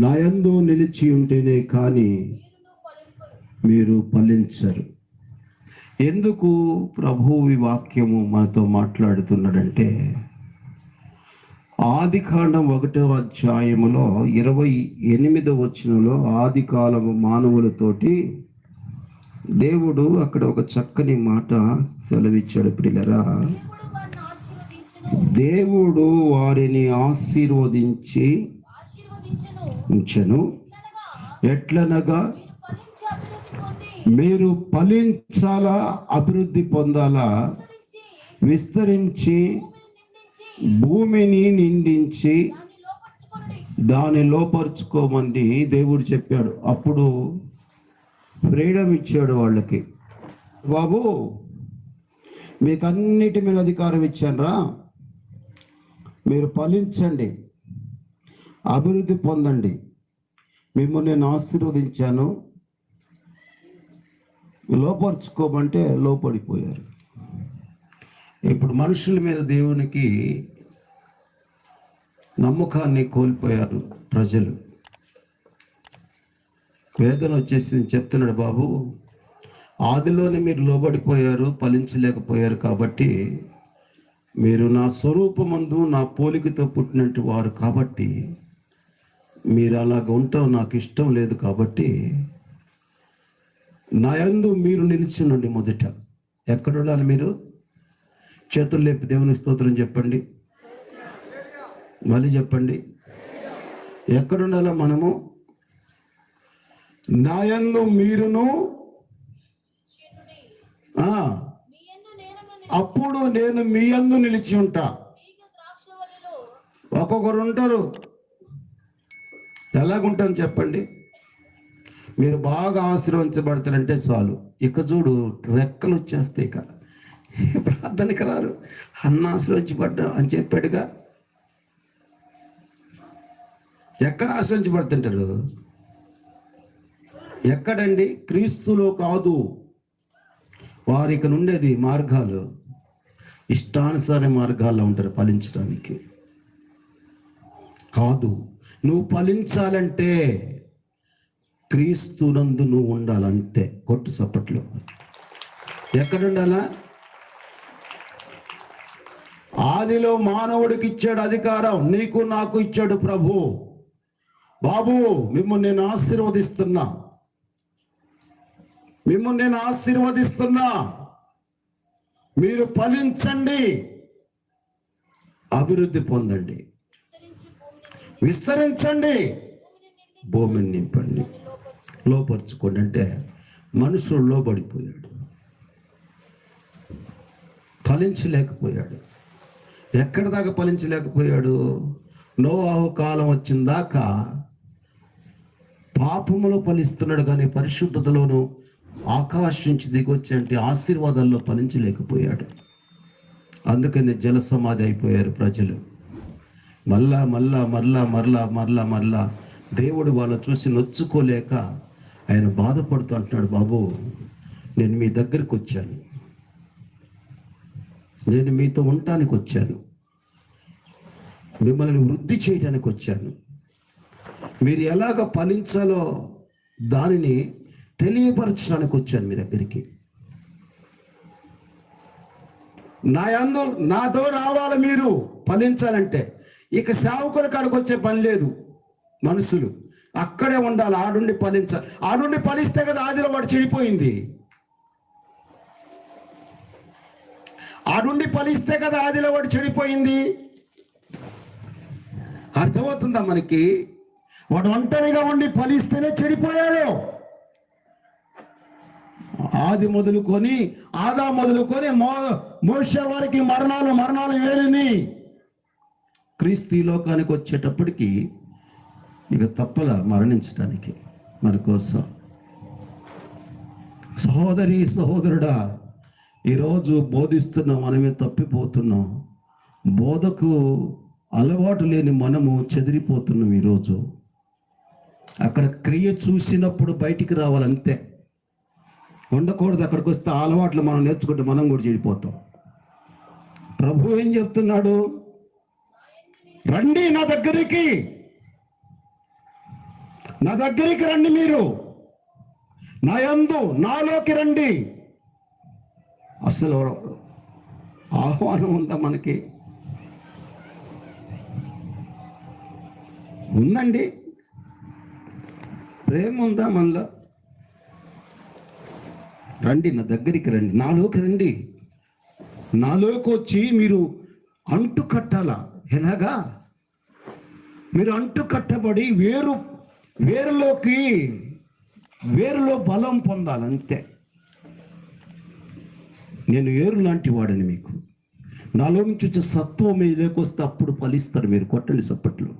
నాయందు నిలిచి ఉంటేనే కానీ మీరు ఫలించరు. ఎందుకు ప్రభు ఈ వాక్యము మనతో మాట్లాడుతున్నాడంటే ఆది కాండం ఒకటో అధ్యాయములో ఇరవై ఎనిమిదో వచనంలో ఆది కాలము మానవులతోటి దేవుడు అక్కడ ఒక చక్కని మాట సెలవిచ్చాడు పిల్లరా దేవుడు వారిని ఆశీర్వదించి ఉంచెను ఎట్లనగా మీరు ఫలించాలా అభివృద్ధి పొందాలా? విస్తరించి భూమిని నిండించి దాని లోపరుచుకోమని దేవుడు చెప్పాడు. అప్పుడు ఫ్రీడమ్ ఇచ్చాడు వాళ్ళకి. బాబు మీకు అన్నిటి మీద అధికారం ఇచ్చానురా మీరు ఫలించండి. అభివృద్ధి పొందండి. మిమ్మల్ని నేను ఆశీర్వదించాను. లోపరుచుకోమంటే లోపడిపోయారు. ఇప్పుడు మనుషుల మీద దేవునికి నమ్మకాన్ని కోల్పోయారు ప్రజలు. వేదన వచ్చేసి చెప్తున్నాడు బాబు. ఆదిలోనే మీరు లోబడిపోయారు ఫలించలేకపోయారు కాబట్టి మీరు నా స్వరూపమందు నా పోలికతో పుట్టినట్టు వారు కాబట్టి మీరు అలాగ ఉంటాం నాకు ఇష్టం లేదు కాబట్టి నా యందు మీరు నిలిచినండి మొదట. ఎక్కడ ఉండాలి మీరు? చేతులు లేపి దేవుని స్తోత్రం చెప్పండి. మళ్ళీ చెప్పండి. ఎక్కడుండాలో మనము? నాయందు మీరును ఆ, మీ యందు నేను అప్పుడు నేను మీ అందు నిలిచి ఉంటా. ఒక్కొక్కరు ఉంటారు. ఎలాగుంటాను చెప్పండి? మీరు బాగా ఆశీర్వదించబడతారంటే చాలు. ఇక చూడు రెక్కలు వచ్చేస్తాయి ఇక. ప్రార్థనకి రారు. అన్న ఆశీర్వదించబడ్డా అని చెప్పాడుగా. ఎక్కడ ఆశ్రయించబడుతుంటారు ఎక్కడండి? క్రీస్తులో కాదు. వారికి నుండేది మార్గాలు. ఇష్టానుసార మార్గాల్లో ఉంటారు ఫలించడానికి. కాదు. నువ్వు ఫలించాలంటే క్రీస్తునందు నువ్వు ఉండాలి అంతే కొట్టు సప్పట్లో. ఎక్కడుండాలా? ఆదిలో మానవుడికి ఇచ్చాడు అధికారం. నీకు నాకు ఇచ్చాడు ప్రభు. బాబు మిమ్మల్ని నేను ఆశీర్వదిస్తున్నా. మిమ్మల్ని నేను ఆశీర్వదిస్తున్నా. మీరు ఫలించండి. అభివృద్ధి పొందండి. విస్తరించండి. భూమిని నింపండి. లోపరుచుకోండి అంటే మనుషులు లోబడిపోయాడు. ఫలించలేకపోయాడు. ఎక్కడి దాకా ఫలించలేకపోయాడు? నోవాహు కాలం వచ్చిన దాకా పాపములో ఫలిస్తున్నాడు కానీ పరిశుద్ధతలోను ఆకాశం నుంచి అంటే ఆశీర్వాదాల్లో ఫలించలేకపోయాడు. అందుకని జల సమాధి అయిపోయారు ప్రజలు. మళ్ళా మళ్ళా మరలా మరలా మరలా మరలా దేవుడు వాళ్ళు చూసి నొచ్చుకోలేక ఆయన బాధపడుతూ అంటున్నాడు బాబు నేను మీ దగ్గరికి వచ్చాను. నేను మీతో ఉండటానికి వచ్చాను. మిమ్మల్ని వృద్ధి చేయడానికి వచ్చాను. మీరు ఎలాగ ఫలించాలో దానిని తెలియపరచడానికి వచ్చాను మీ దగ్గరికి. నా అందు నాతో రావాలి మీరు ఫలించాలంటే. ఇక సేవకుల కాడికి వచ్చే పని లేదు. మనుషులు అక్కడే ఉండాలి ఆడుండి ఫలించాలి ఆడుండి ఫలిస్తే కదా ఆదిలో వాడు చెడిపోయింది. ఆడుండి ఫలిస్తే కదా ఆదిలో వాడు చెడిపోయింది. అర్థమవుతుందా మనకి? వాడు ఒంటరిగా ఉండి ఫలిస్తేనే చెడిపోయాడు. ఆది మొదలుకొని ఆదా మొదలుకొని మో మోష వారికి మరణాలు మరణాలు వేలిని క్రీస్తు ఈ లోకానికి వచ్చేటప్పటికి ఇక తప్పల మరణించడానికి మన కోసం. సహోదరి సహోదరుడా ఈరోజు బోధిస్తున్న మనమే తప్పిపోతున్నాం. బోధకు అలవాటు లేని మనము చెదిరిపోతున్నాం ఈరోజు. అక్కడ క్రియ చూసినప్పుడు బయటికి రావాలంతే. ఉండకూడదు అక్కడికి వస్తే అలవాట్లు మనం నేర్చుకుంటే మనం కూడా చెడిపోతాం. ప్రభు ఏం చెప్తున్నాడు? రండి నా దగ్గరికి. నా దగ్గరికి రండి మీరు. నా యందు నాలోకి రండి. అసలు ఆహ్వానం ఉందా మనకి? ఉందండి. ప్రేమ ఉందా మనలో? రండి నా దగ్గరికి రండి. నాలోకి రండి. నాలోకి వచ్చి మీరు అంటు కట్టాలా ఎలాగా? మీరు అంటు కట్టబడి వేరు వేరులోకి వేరులో బలం పొందాలి అంతే నేను ఏరు లాంటి వాడని మీకు. నాలో నుంచి వచ్చే సత్వం మీ లేకొస్తే అప్పుడు ఫలిస్తారు మీరు కొట్టండి సప్పట్లు.